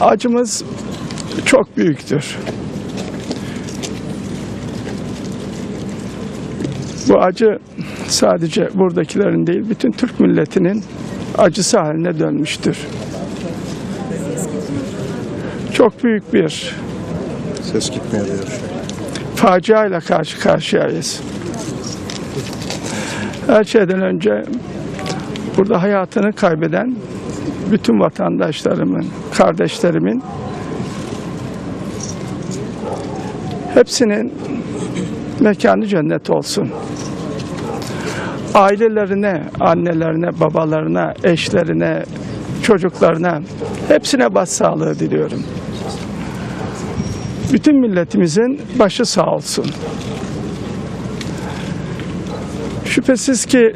Acımız çok büyüktür. Bu acı sadece buradakilerin değil, bütün Türk milletinin acısı haline dönmüştür. Çok büyük bir Ses gitmiyor diyor. faciayla karşı karşıyayız. Her şeyden önce burada hayatını kaybeden bütün vatandaşlarımın, kardeşlerimin hepsinin mekanı cennet olsun. Ailelerine, annelerine, babalarına, eşlerine, çocuklarına hepsine başsağlığı diliyorum. Bütün milletimizin başı sağ olsun. Şüphesiz ki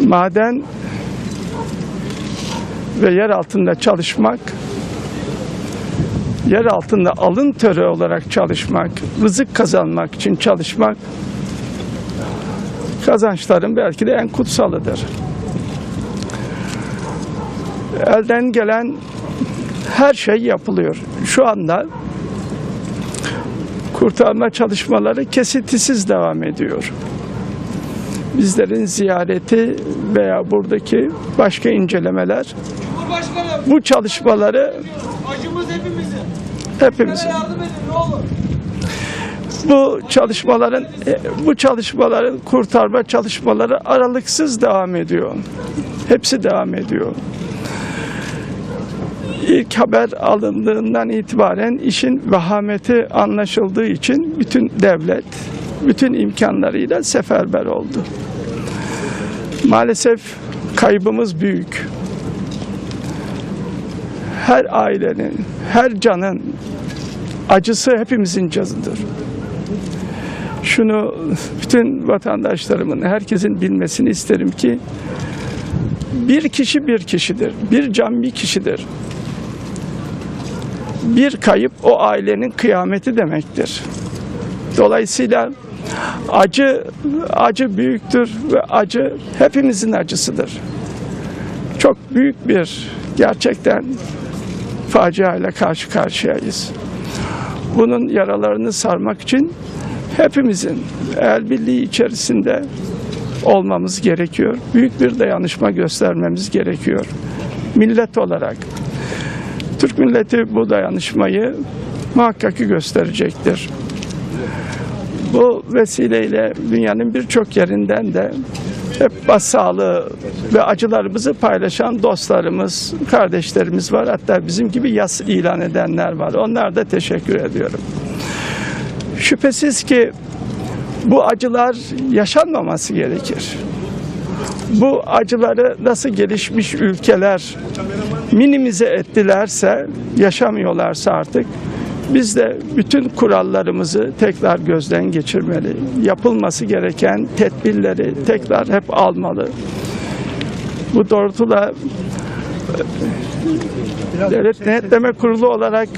maden ve yer altında çalışmak, yer altında alın teri olarak çalışmak, rızık kazanmak için çalışmak kazançların belki de en kutsalıdır. Elden gelen her şey yapılıyor. Şu anda kurtarma çalışmaları kesintisiz devam ediyor. Bizlerin ziyareti veya buradaki başka incelemeler bu çalışmaları acımız hepimizin. hepimizin yardım edin ne olur. bu çalışmaların e, bu çalışmaların kurtarma çalışmaları aralıksız devam ediyor. Hepsi devam ediyor. İlk haber alındığından itibaren işin vahameti anlaşıldığı için bütün devlet bütün imkanlarıyla seferber oldu. Maalesef kaybımız büyük. Her ailenin, her canın acısı hepimizin canıdır şunu bütün vatandaşlarımın, herkesin bilmesini isterim ki bir kişi bir kişidir. Bir can bir kişidir. Bir kayıp o ailenin kıyameti demektir. Dolayısıyla acı acı büyüktür ve acı hepimizin acısıdır. Çok büyük bir gerçekten faciayla karşı karşıyayız. Bunun yaralarını sarmak için hepimizin el birliği içerisinde olmamız gerekiyor. Büyük bir dayanışma göstermemiz gerekiyor. Millet olarak. Türk milleti bu dayanışmayı muhakkak ki gösterecektir. Bu vesileyle dünyanın birçok yerinden de hep başsağlığı ve acılarımızı paylaşan dostlarımız, kardeşlerimiz var. Hatta bizim gibi yas ilan edenler var. Onlara da teşekkür ediyorum. Şüphesiz ki bu acılar yaşanmaması gerekir. Bu acıları nasıl gelişmiş ülkeler minimize ettilerse, yaşamıyorlarsa artık biz de bütün kurallarımızı tekrar gözden geçirmeli. Yapılması gereken tedbirleri tekrar hep almalı. Bu doğrultuda e, Devlet Denetleme Kurulu olarak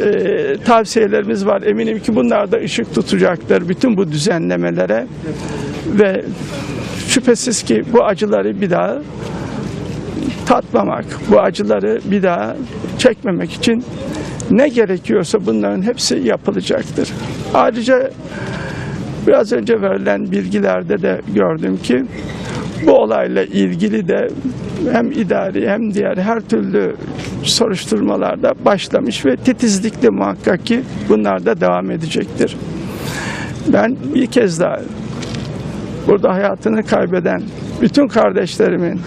e, tavsiyelerimiz var. Eminim ki bunlar da ışık tutacaktır bütün bu düzenlemelere ve şüphesiz ki bu acıları bir daha tatmamak, bu acıları bir daha çekmemek için ne gerekiyorsa bunların hepsi yapılacaktır. Ayrıca biraz önce verilen bilgilerde de gördüm ki bu olayla ilgili de hem idari hem diğer her türlü soruşturmalarda başlamış ve titizlikle muhakkak ki bunlar da devam edecektir. Ben bir kez daha burada hayatını kaybeden bütün kardeşlerimin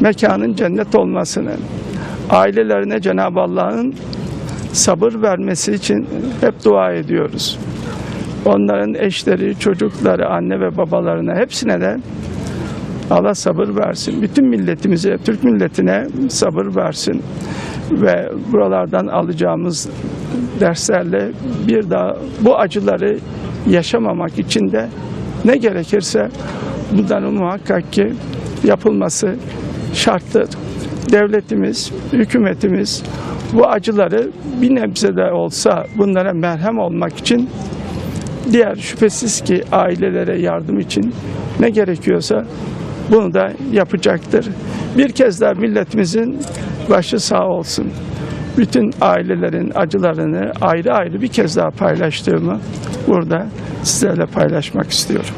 mekanın cennet olmasını, ailelerine Cenab-ı Allah'ın sabır vermesi için hep dua ediyoruz. Onların eşleri, çocukları, anne ve babalarına hepsine de Allah sabır versin. Bütün milletimize, Türk milletine sabır versin. Ve buralardan alacağımız derslerle bir daha bu acıları yaşamamak için de ne gerekirse bunların muhakkak ki yapılması şarttır. Devletimiz, hükümetimiz bu acıları bir nebze de olsa bunlara merhem olmak için diğer şüphesiz ki ailelere yardım için ne gerekiyorsa bunu da yapacaktır. Bir kez daha milletimizin başı sağ olsun. Bütün ailelerin acılarını ayrı ayrı bir kez daha paylaştığımı burada sizlerle paylaşmak istiyorum.